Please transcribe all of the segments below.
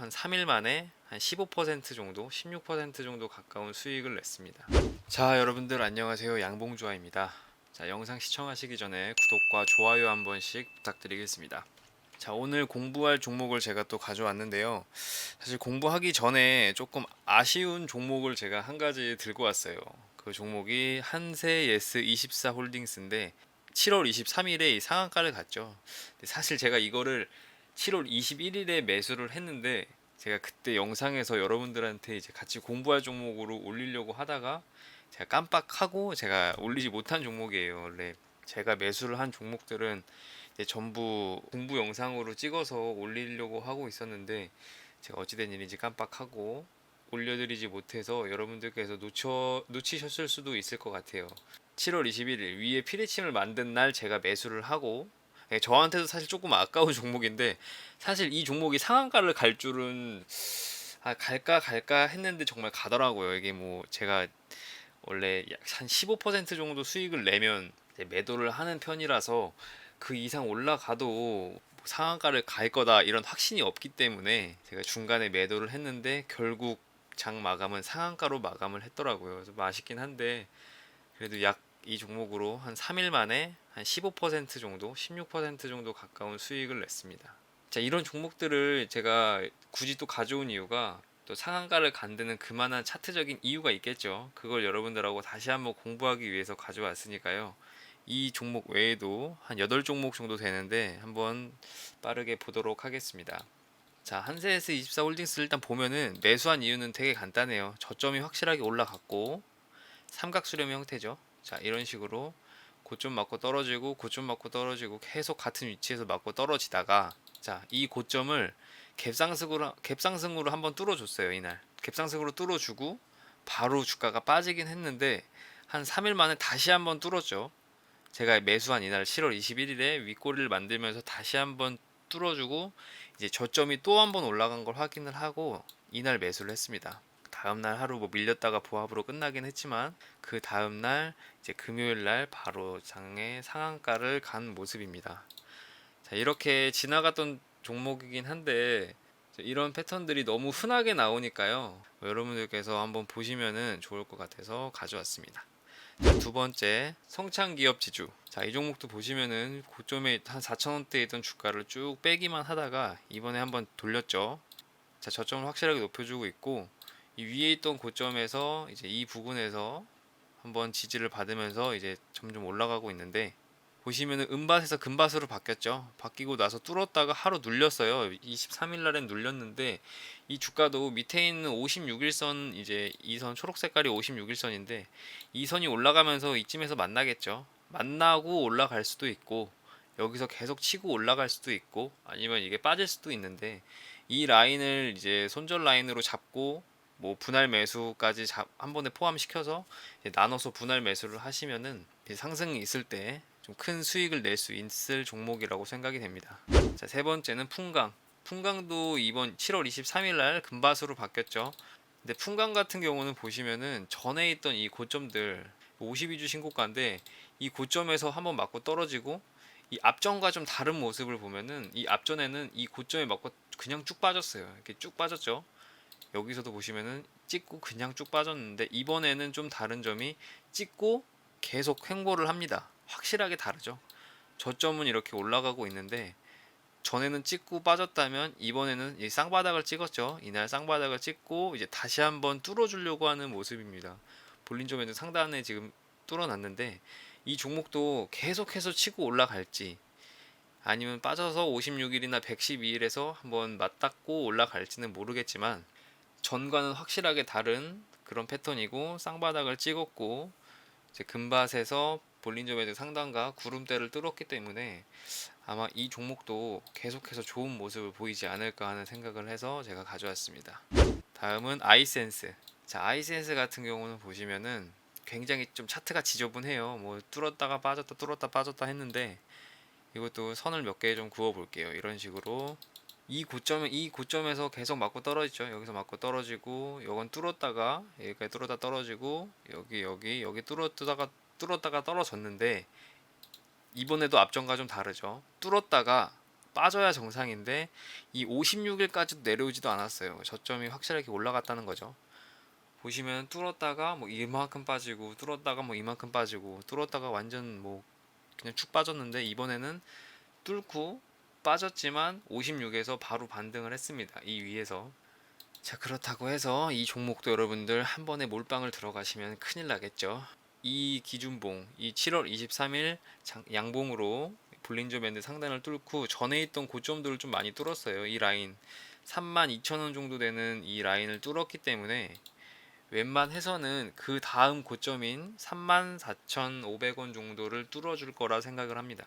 한 3일 만에 한 15% 정도, 16% 정도 가까운 수익을 냈습니다. 자, 여러분들 안녕하세요. 양봉주아입니다. 자, 영상 시청하시기 전에 구독과 좋아요 한 번씩 부탁드리겠습니다. 자, 오늘 공부할 종목을 제가 또 가져왔는데요. 사실 공부하기 전에 조금 아쉬운 종목을 제가 한 가지 들고 왔어요. 그 종목이 한세 예스 24 홀딩스인데 7월 23일에 이 상한가를 갔죠. 사실 제가 이거를 7월 21일에 매수를 했는데 제가 그때 영상에서 여러분들한테 이제 같이 공부할 종목으로 올리려고 하다가 제가 깜빡하고 제가 올리지 못한 종목이에요. 원래 제가 매수를 한 종목들은 전부 공부 영상으로 찍어서 올리려고 하고 있었는데 제가 어찌된 일인지 깜빡하고 올려드리지 못해서 여러분들께서 놓쳐 놓치셨을 수도 있을 것 같아요. 7월 21일 위에 피레침을 만든 날 제가 매수를 하고 예, 저한테도 사실 조금 아까운 종목인데 사실 이 종목이 상한가를 갈 줄은 아 갈까 갈까 했는데 정말 가더라고요. 이게 뭐 제가 원래 약 한 15% 정도 수익을 내면 매도를 하는 편이라서 그 이상 올라가도 뭐 상한가를 갈 거다 이런 확신이 없기 때문에 제가 중간에 매도를 했는데 결국 장 마감은 상한가로 마감을 했더라고요. 그래서 맛있긴 한데 그래도 약 이 종목으로 한 3일 만에 한 15% 정도, 16% 정도 가까운 수익을 냈습니다. 자, 이런 종목들을 제가 굳이 또 가져온 이유가 또 상한가를 간드는 그만한 차트적인 이유가 있겠죠. 그걸 여러분들하고 다시 한번 공부하기 위해서 가져왔으니까요. 이 종목 외에도 한 8종목 정도 되는데 한번 빠르게 보도록 하겠습니다. 자, 한세에스 24 홀딩스 일단 보면은 매수한 이유는 되게 간단해요. 저점이 확실하게 올라갔고 삼각수렴 형태죠. 자, 이런 식으로 고점 맞고 떨어지고 고점 맞고 떨어지고 계속 같은 위치에서 맞고 떨어지다가 자, 이 고점을 갭상승으로 갭상승으로 한번 뚫어줬어요 이날 갭상승으로 뚫어주고 바로 주가가 빠지긴 했는데 한 3일 만에 다시 한번 뚫었죠. 제가 매수한 이날 7월 21일에 윗꼬리를 만들면서 다시 한번 뚫어주고 이제 저점이 또 한번 올라간 걸 확인을 하고 이날 매수를 했습니다. 다음 날 하루 뭐 밀렸다가 보합으로 끝나긴 했지만 그 다음 날 이제 금요일 날 바로 장의 상한가를 간 모습입니다. 자, 이렇게 지나갔던 종목이긴 한데 이런 패턴들이 너무 흔하게 나오니까요. 여러분들께서 한번 보시면은 좋을 것 같아서 가져왔습니다. 자, 두 번째 성창기업 지주. 자, 이 종목도 보시면은 고점에 한 4,000원대에 있던 주가를 쭉 빼기만 하다가 이번에 한번 돌렸죠. 자, 저점을 확실하게 높여주고 있고 이 위에 있던 고점에서 이제 이 부분에서 한번 지지를 받으면서 이제 점점 올라가고 있는데 보시면은 음밭에서 금밭으로 바뀌었죠. 바뀌고 나서 뚫었다가 하루 눌렸어요. 23일 날엔 눌렸는데 이 주가도 밑에 있는 56일선 이제 이 선 초록 색깔이 56일선인데 이 선이 올라가면서 이쯤에서 만나겠죠. 만나고 올라갈 수도 있고 여기서 계속 치고 올라갈 수도 있고 아니면 이게 빠질 수도 있는데 이 라인을 이제 손절 라인으로 잡고 뭐 분할 매수까지 잡, 한 번에 포함시켜서 나눠서 분할 매수를 하시면은 상승이 있을 때 좀 큰 수익을 낼 수 있을 종목이라고 생각이 됩니다. 자, 세 번째는 풍강. 풍강도 이번 7월 23일 날 금밭으로 바뀌었죠. 근데 풍강 같은 경우는 보시면은 전에 있던 이 고점들 52주 신고가인데 이 고점에서 한번 맞고 떨어지고 이 앞전과 좀 다른 모습을 보면은 이 앞전에는 이 고점에 맞고 그냥 쭉 빠졌어요. 이렇게 쭉 빠졌죠. 여기서도 보시면은 찍고 그냥 쭉 빠졌는데 이번에는 좀 다른 점이 찍고 계속 횡보를 합니다. 확실하게 다르죠. 저점은 이렇게 올라가고 있는데 전에는 찍고 빠졌다면 이번에는 이 쌍바닥을 찍었죠. 이날 쌍바닥을 찍고 이제 다시 한번 뚫어주려고 하는 모습입니다. 볼린점에는 상단에 지금 뚫어놨는데 이 종목도 계속해서 치고 올라갈지 아니면 빠져서 56일이나 112일에서 한번 맞닿고 올라갈지는 모르겠지만 전과는 확실하게 다른 그런 패턴이고 쌍바닥을 찍었고 이제 금밭에서 볼린저베드 상단과 구름대를 뚫었기 때문에 아마 이 종목도 계속해서 좋은 모습을 보이지 않을까 하는 생각을 해서 제가 가져왔습니다. 다음은 아이센스. 자, 아이센스 같은 경우는 보시면은 굉장히 좀 차트가 지저분해요. 뭐 뚫었다가 빠졌다 뚫었다 빠졌다 했는데 이것도 선을 몇 개 좀 그어 볼게요. 이런 식으로 이 고점에 이 고점에서 계속 맞고 떨어지죠. 여기서 맞고 떨어지고 요건 뚫었다가 여기까지 뚫었다 떨어지고 여기 여기 여기 뚫었다가 뚫었다가 떨어졌는데 이번에도 앞전과 좀 다르죠. 뚫었다가 빠져야 정상인데 이 56일까지도 내려오지도 않았어요. 저점이 확실하게 올라갔다는 거죠. 보시면 뚫었다가 뭐 이만큼 빠지고 뚫었다가 뭐 이만큼 빠지고 뚫었다가 완전 뭐 그냥 쭉 빠졌는데 이번에는 뚫고 빠졌지만 56에서 바로 반등을 했습니다. 이 위에서 자 그렇다고 해서 이 종목도 여러분들 한 번에 몰빵을 들어가시면 큰일 나겠죠. 이 기준봉, 이 7월 23일 장- 양봉으로 볼린저 밴드 상단을 뚫고 전에 있던 고점들을 좀 많이 뚫었어요. 이 라인 32,000원 정도 되는 이 라인을 뚫었기 때문에 웬만해서는 그 다음 고점인 34,500원 정도를 뚫어줄 거라 생각을 합니다.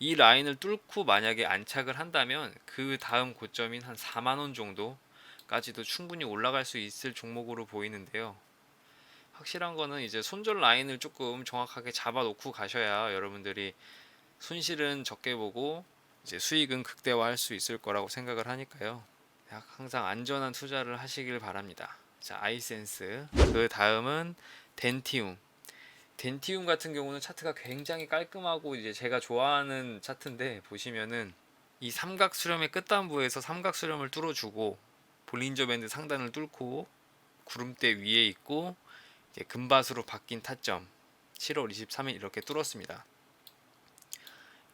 이 라인을 뚫고 만약에 안착을 한다면 그 다음 고점인 한 4만 원 정도까지도 충분히 올라갈 수 있을 종목으로 보이는데요. 확실한 거는 이제 손절 라인을 조금 정확하게 잡아 놓고 가셔야 여러분들이 손실은 적게 보고 이제 수익은 극대화할 수 있을 거라고 생각을 하니까요. 항상 안전한 투자를 하시길 바랍니다. 자, 아이센스. 그 다음은 덴티움. 덴티움 같은 경우는 차트가 굉장히 깔끔하고 이제 제가 좋아하는 차트인데 보시면은 이 삼각 수렴의 끝단부에서 삼각 수렴을 뚫어주고 볼린저 밴드 상단을 뚫고 구름대 위에 있고 이제 금밭으로 바뀐 타점 7월 23일 이렇게 뚫었습니다.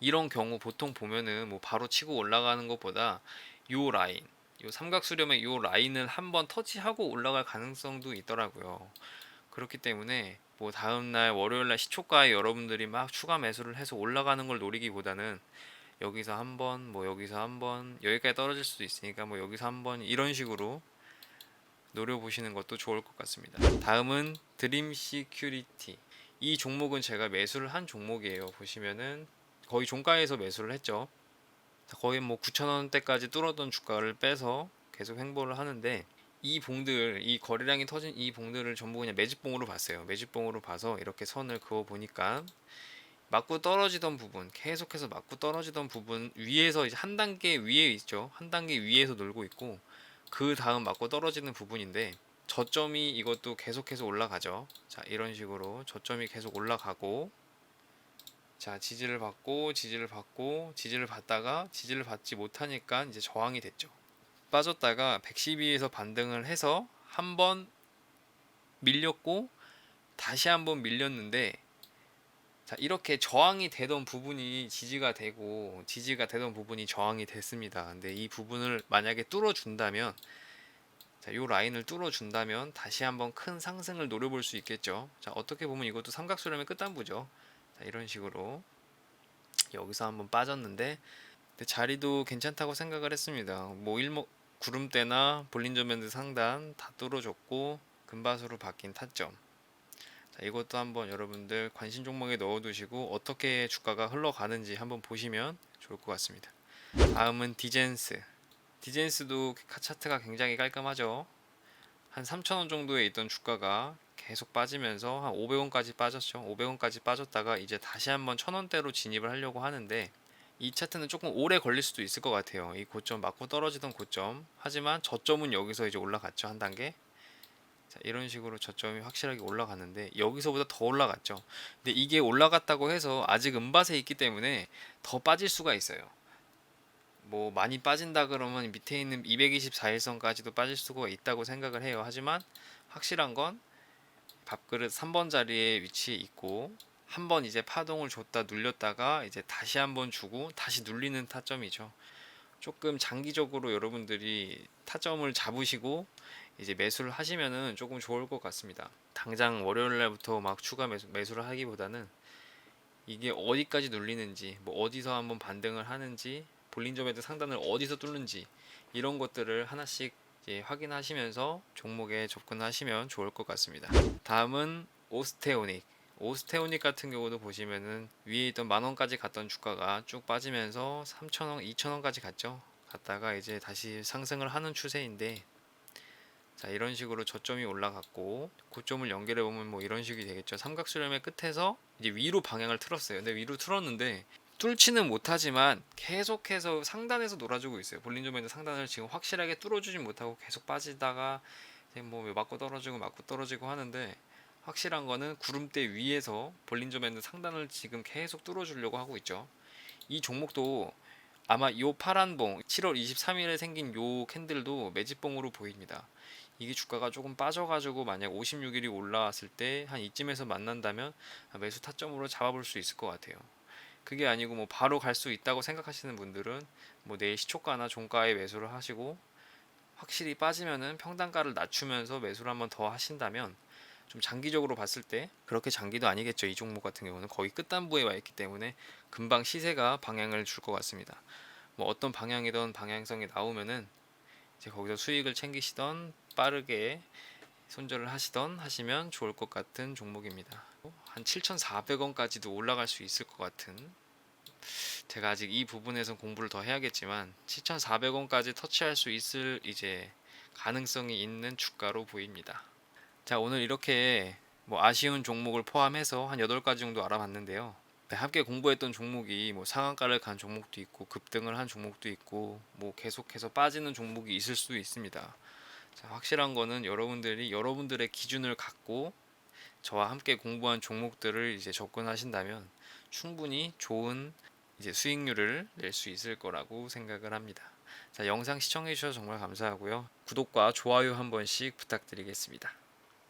이런 경우 보통 보면은 뭐 바로 치고 올라가는 것보다 요 라인, 요 삼각 수렴의 요 라인을 한번 터치하고 올라갈 가능성도 있더라고요. 그렇기 때문에 뭐 다음 날 월요일 날 시초가에 여러분들이 막 추가 매수를 해서 올라가는 걸 노리기보다는 여기서 한번 뭐 여기서 한번 여기까지 떨어질 수도 있으니까 뭐 여기서 한번 이런 식으로 노려보시는 것도 좋을 것 같습니다. 다음은 드림 시큐리티. 이 종목은 제가 매수를 한 종목이에요. 보시면은 거의 종가에서 매수를 했죠. 거의 뭐 9,000원대까지 뚫었던 주가를 빼서 계속 횡보를 하는데 이 봉들, 이 거래량이 터진 이 봉들을 전부 그냥 매집봉으로 봤어요. 매집봉으로 봐서 이렇게 선을 그어 보니까 맞고 떨어지던 부분, 계속해서 맞고 떨어지던 부분 위에서 이제 한 단계 위에 있죠. 한 단계 위에서 놀고 있고 그 다음 맞고 떨어지는 부분인데 저점이 이것도 계속해서 올라가죠. 자, 이런 식으로 저점이 계속 올라가고 자, 지지를 받고 지지를 받고 지지를 받다가 지지를 받지 못하니까 이제 저항이 됐죠. 빠졌다가 112에서 반등을 해서 한 번 밀렸고 다시 한 번 밀렸는데 자, 이렇게 저항이 되던 부분이 지지가 되고 지지가 되던 부분이 저항이 됐습니다. 근데 이 부분을 만약에 뚫어 준다면 자, 요 라인을 뚫어 준다면 다시 한번 큰 상승을 노려볼 수 있겠죠. 자, 어떻게 보면 이것도 삼각수렴의 끝단부죠. 자, 이런 식으로 여기서 한번 빠졌는데 자리도 괜찮다고 생각을 했습니다. 뭐 일목 구름대나 볼린저 밴드 상단 다 뚫어줬고 금밭으로 바뀐 타점. 자, 이것도 한번 여러분들 관심 종목에 넣어두시고 어떻게 주가가 흘러가는지 한번 보시면 좋을 것 같습니다. 다음은 디젠스. 디젠스도 차트가 굉장히 깔끔하죠. 한 3,000원 정도에 있던 주가가 계속 빠지면서 한 500원까지 빠졌죠. 500원까지 빠졌다가 이제 다시 한번 1,000원대로 진입을 하려고 하는데 이 차트는 조금 오래 걸릴 수도 있을 것 같아요. 이 고점 맞고 떨어지던 고점. 하지만 저점은 여기서 이제 올라갔죠. 한 단계. 자, 이런 식으로 저점이 확실하게 올라갔는데 여기서보다 더 올라갔죠. 근데 이게 올라갔다고 해서 아직 음밭에 있기 때문에 더 빠질 수가 있어요. 뭐 많이 빠진다 그러면 밑에 있는 224일선까지도 빠질 수가 있다고 생각을 해요. 하지만 확실한 건 밥그릇 3번 자리에 위치해 있고 한 번 이제 파동을 줬다 눌렸다가 이제 다시 한 번 주고 다시 눌리는 타점이죠. 조금 장기적으로 여러분들이 타점을 잡으시고 이제 매수를 하시면은 조금 좋을 것 같습니다. 당장 월요일 날부터 막 추가 매수, 매수를 하기보다는 이게 어디까지 눌리는지, 뭐 어디서 한번 반등을 하는지, 볼린저 밴드 상단을 어디서 뚫는지 이런 것들을 하나씩 확인하시면서 종목에 접근하시면 좋을 것 같습니다. 다음은 오스테오닉. 오스테오닉 같은 경우도 보시면은 위에 있던 만 원까지 갔던 주가가 쭉 빠지면서 3,000원, 2,000원까지 갔죠. 갔다가 이제 다시 상승을 하는 추세인데 자 이런 식으로 저점이 올라갔고 고점을 연결해 보면 뭐 이런 식이 되겠죠. 삼각수렴의 끝에서 이제 위로 방향을 틀었어요. 근데 위로 틀었는데 뚫지는 못하지만 계속해서 상단에서 놀아주고 있어요. 볼린저 밴드 상단을 지금 확실하게 뚫어주진 못하고 계속 빠지다가 뭐 맞고 떨어지고 맞고 떨어지고 하는데 확실한 거는 구름대 위에서 볼린저 밴드 상단을 지금 계속 뚫어주려고 하고 있죠. 이 종목도 아마 요 파란 봉 7월 23일에 생긴 요 캔들도 매집봉으로 보입니다. 이게 주가가 조금 빠져가지고 만약 56일이 올라왔을 때 한 이쯤에서 만난다면 매수 타점으로 잡아볼 수 있을 것 같아요. 그게 아니고 뭐 바로 갈 수 있다고 생각하시는 분들은 뭐 내일 시초가나 종가에 매수를 하시고 확실히 빠지면은 평단가를 낮추면서 매수를 한번 더 하신다면 좀 장기적으로 봤을 때 그렇게 장기도 아니겠죠. 이 종목 같은 경우는 거의 끝단부에 와 있기 때문에 금방 시세가 방향을 줄 것 같습니다. 뭐 어떤 방향이든 방향성이 나오면은 이제 거기서 수익을 챙기시던 빠르게 손절을 하시던 하시면 좋을 것 같은 종목입니다. 한 7,400원까지도 올라갈 수 있을 것 같은 제가 아직 이 부분에서 공부를 더 해야겠지만 7,400원까지 터치할 수 있을 이제 가능성이 있는 주가로 보입니다. 자 오늘 이렇게 뭐 아쉬운 종목을 포함해서 한 8가지 정도 알아봤는데요. 네, 함께 공부했던 종목이 뭐 상한가를 간 종목도 있고 급등을 한 종목도 있고 뭐 계속해서 빠지는 종목이 있을 수도 있습니다. 자, 확실한 거는 여러분들이 여러분들의 기준을 갖고 저와 함께 공부한 종목들을 이제 접근하신다면 충분히 좋은 이제 수익률을 낼 수 있을 거라고 생각을 합니다. 자, 영상 시청해 주셔서 정말 감사하고요. 구독과 좋아요 한 번씩 부탁드리겠습니다.